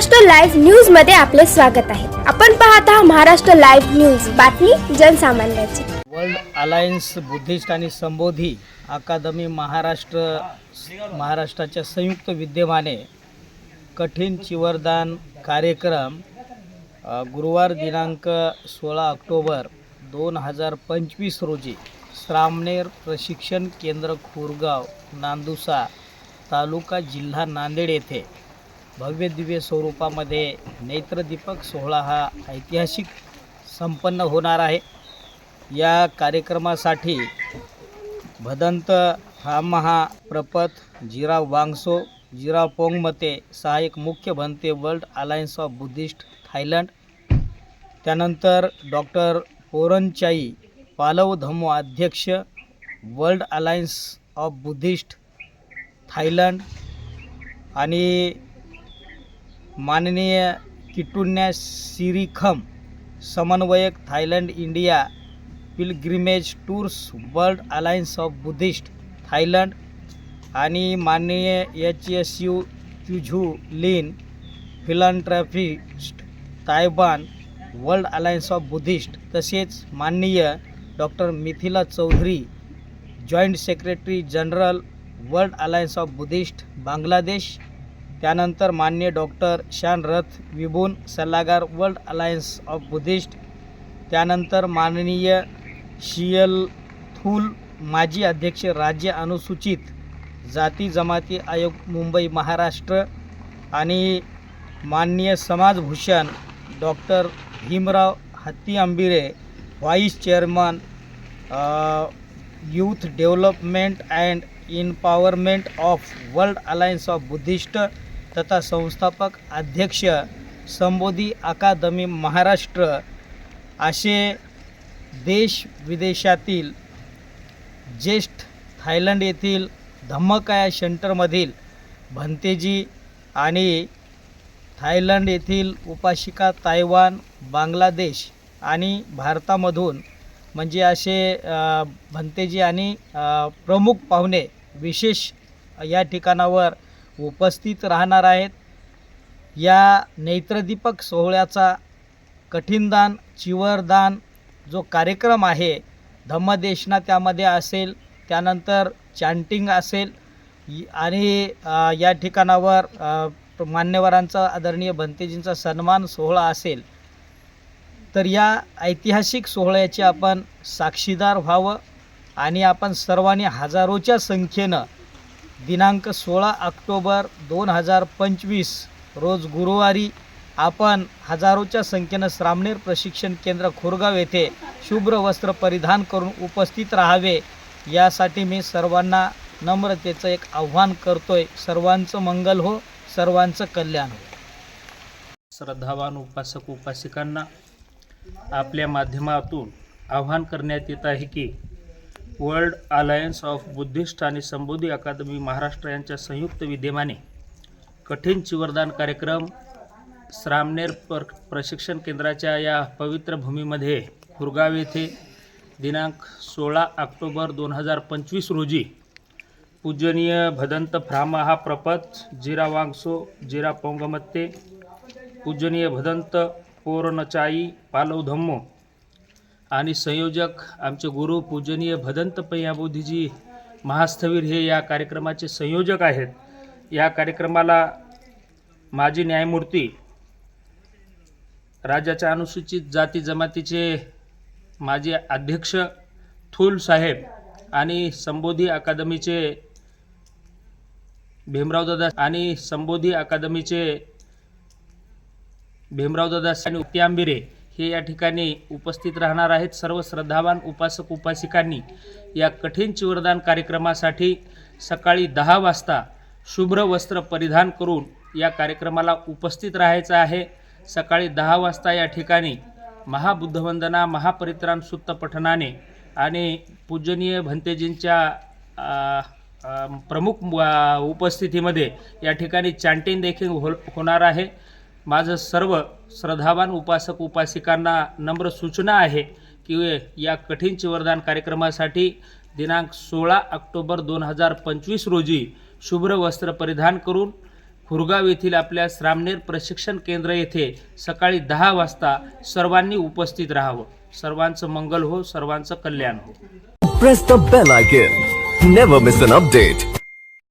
Maharashtra live न्यूजमध्ये आपले स्वागत आहे. आपण पाहत आहात महाराष्ट्र लाईव्ह न्यूज बातमी जनसामान्याची. वर्ल्ड अलायन्स बुद्धिस्ट आणि संबोधी अकादमी महाराष्ट्र महाराष्ट्राच्या संयुक्त विद्यमाने कठीण चिवरदान कार्यक्रम गुरुवार दिनांक सोळा ऑक्टोबर दोन हजार पंचवीस रोजी श्रामनेर प्रशिक्षण केंद्र खुरगाव नांदुसा तालुका जिल्हा नांदेड येथे भव्य दिव्य स्वरूपामध्ये नेत्रदीपक सोहळा हा ऐतिहासिक संपन्न होणार आहे. या कार्यक्रमासाठी भदंत हामहा प्रपत जिराव वांगसो जिराव पोंगमते सहाय्यक मुख्य Bhante world alliance of Buddhist Thailand. त्यानंतर डॉक्टर पोरनचाई पालव धम्मो अध्यक्ष world alliance of Buddhist Thailand. आणि माननीय किटुन्या सिरिखम समन्वयक Thailand India pilgrimage tours world alliance of Buddhist Thailand आणि माननीय H S U क्युझू Lin philanthropist Taiwan world alliance of Buddhist तसेच माननीय doctor Mithila Chaudhary joint secretary general world alliance of Buddhist Bangladesh त्यानंतर मान्य डॉक्टर शान रथ विभून सल्लागार world alliance of Buddhist त्यानंतर माननीय शियल थूल माजी अध्यक्ष राज्य अनुसूचित जाती जमाती आयोग मुंबई महाराष्ट्र आणि माननीय समाजभूषण डॉक्टर भीमराव हत्ती आंबिरे vice chairman youth development and empowerment of world alliance of Buddhist तथा संस्थापक अध्यक्ष संबोधी अकादमी महाराष्ट्र असे देश विदेशातील ज्येष्ठ थायलंड येथील धम्मकाया सेंटरमधील भंतेजी आणि थायलंड येथील उपाशिका तायवान बांगलादेश आणि भारतामधून म्हणजे असे भंतेजी आणि प्रमुख पाहुणे विशेष या ठिकाणावर उपस्थित राहणार आहेत. या नेत्रदीपक सोहळ्याचा कठीणदान चिवरदान जो कार्यक्रम आहे धम्मदेशना त्यामध्ये असेल त्यानंतर चॅन्टिंग असेल आणि या ठिकाणावर मान्यवरांचा आदरणीय भंतेजींचा सन्मान सोहळा असेल तर या ऐतिहासिक सोहळ्याचे आपण साक्षीदार व्हावं आणि आपण सर्वांनी हजारोच्या संख्येनं दिनांक सोळा ऑक्टोबर दोन हजार पंचवीस रोज गुरुवारी आपण हजारोच्या संख्येनं श्रामणेर प्रशिक्षण केंद्र खोरगाव येथे शुभ्र वस्त्र परिधान करून उपस्थित राहावे यासाठी मी सर्वांना नम्रतेचं एक आव्हान करतोय. सर्वांचं मंगल हो सर्वांचं कल्याण हो. श्रद्धावान उपासक उपासिकांना आपल्या माध्यमातून आव्हान करण्यात येत आहे की वर्ल्ड अलायन्स ऑफ बुद्धिस्ट आणि संबोधी अकादमी महाराष्ट्र यांच्या संयुक्त विद्यमाने कठीण चिवरदान कार्यक्रम श्रामनेर पर प्रशिक्षण केंद्राच्या या पवित्र भूमीमध्ये खुरगाव येथे दिनांक सोळा ऑक्टोबर दोन हजार पंचवीस रोजी पूजनीय भदंत फ्रामहा प्रपत जिरा वांगसो जिरा पोंगमत्ते पूजनीय भदंत पोरनचाई पालव धम्मो आणि संयोजक आमचे गुरु पूजनीय भदंत पय्याबोधीजी महास्थवीर हे या कार्यक्रमाचे संयोजक आहेत. या कार्यक्रमाला माजी न्यायमूर्ती राज्याच्या अनुसूचित जाती जमातीचे माजी अध्यक्ष थूल साहेब आणि संबोधी अकादमीचे भीमरावदादा आणि संबोधी अकादमीचे भीमरावदादा आणि उत्यांबिरे हे या ठिकाणी उपस्थित राहणार आहेत सर्व श्रद्धावान उपासक उपासिकांनी. या कठीण चिवरदान कार्यक्रमासाठी सकाळी दहा वाजता शुभ्र वस्त्र परिधान करून या कार्यक्रमाला उपस्थित राहायचं आहे. सकाळी दहा वाजता या ठिकाणी महाबुद्धवंदना महापरित्राण सुत्त पठणाने आणि पूजनीय भंतेजींच्या प्रमुख उपस्थितीमध्ये या ठिकाणी चॅन्टीन देखील हो होणार आहे. माझं सर्व श्रद्धावान उपासक उपासिकांना नम्र सूचना आहे की या कठीण चिवरदान कार्यक्रमासाठी दिनांक सोळा ऑक्टोबर दोन हजार पंचवीस रोजी शुभ्र वस्त्र परिधान करून खुरगाव येथील आपल्या श्रामनेर प्रशिक्षण केंद्र येथे सकाळी दहा वाजता सर्वांनी उपस्थित राहावं. सर्वांचं मंगल हो सर्वांचं कल्याण हो. Press the bell icon never miss an.